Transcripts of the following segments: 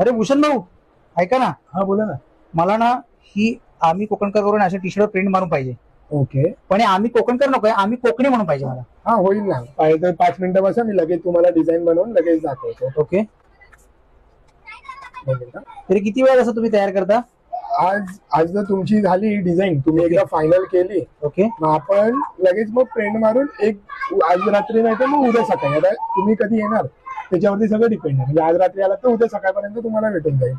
अरे भूषण भाऊ ऐका ना. हा बोला ना. मला ना ही आम्ही कोकणकर करून अशा टी शर्ट प्रिंट मारून पाहिजे. ओके. पण हे आम्ही कोकणकर नको आम्ही कोकणी म्हणून पाहिजे मला. हा होईल ना. पाहिजे तर पाच मिनिटं बसा मी लगेच तुम्हाला डिझाईन बनवून लगेच दाखवतो. ओके. बघेल? तरी किती वेळ असं तुम्ही तयार करता? आज आज जर तुमची झाली डिझाईन तुम्ही एकदा फायनल केली. ओके. मग आपण लगेच मग प्रिंट मारून एक आज रात्री नाही तर मग उद्या सकाळी. आता तुम्ही कधी येणार? त्याच्यावरती सगळं डिपेंड आहे. म्हणजे आज रात्री आला तर उद्या सकाळपर्यंत तुम्हाला भेटून जाईल.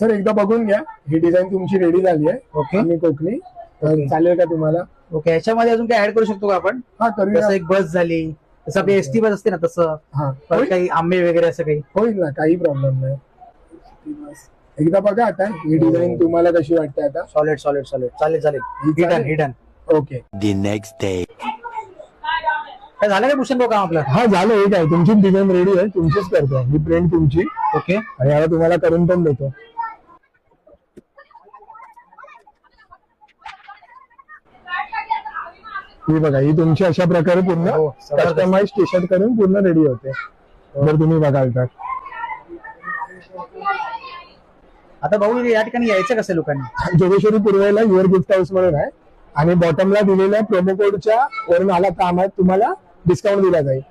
सर एकदा बघून घ्या. ही डिझाईन तुमची रेडी झाली आहे. ओके. आम्ही कोकणी. तर. चालेल का तुम्हाला? ओके याच्यामध्ये अजून काय ऍड करू शकतो का आपण? हा करूया. एक बस झाली जसं आपली एस टी बस असते ना तसं. हा. परत होईल. काही आंबे वगैरे असं काही? होईल ना काही प्रॉब्लेम नाही. एकदा बघा आता ही डिझाईन तुम्हाला कशी वाटते आता? सॉलिड सॉलिड सॉलिड चालेल चालेल. ही हिडन चालेल? Hidden okay. The next day. काय झालं काय भूषण भाऊ काम आपलं? हा झालं एक आहे तुमची डिझाईन रेडी आहे तुमचीच करतो ही प्रिंट तुमची. ओके आणि याला तुम्हाला करून पण देतो. ही बघा ही तुमची अशा प्रकारे पूर्ण हो. कस्टमाइज टी शर्ट करून पूर्ण रेडी होते. जर तुम्ही बघाल तर. आता भाऊ या ठिकाणी यायचं कसं लोकांनी? जोगेश्वरी पूर्वेला युअर गिफ्ट हाऊस म्हणून आहे. आणि बॉटमला दिलेल्या प्रोमो कोडच्या वरून आला तर आम्हाला तुम्हाला डिस्काउंट दिला जाईल.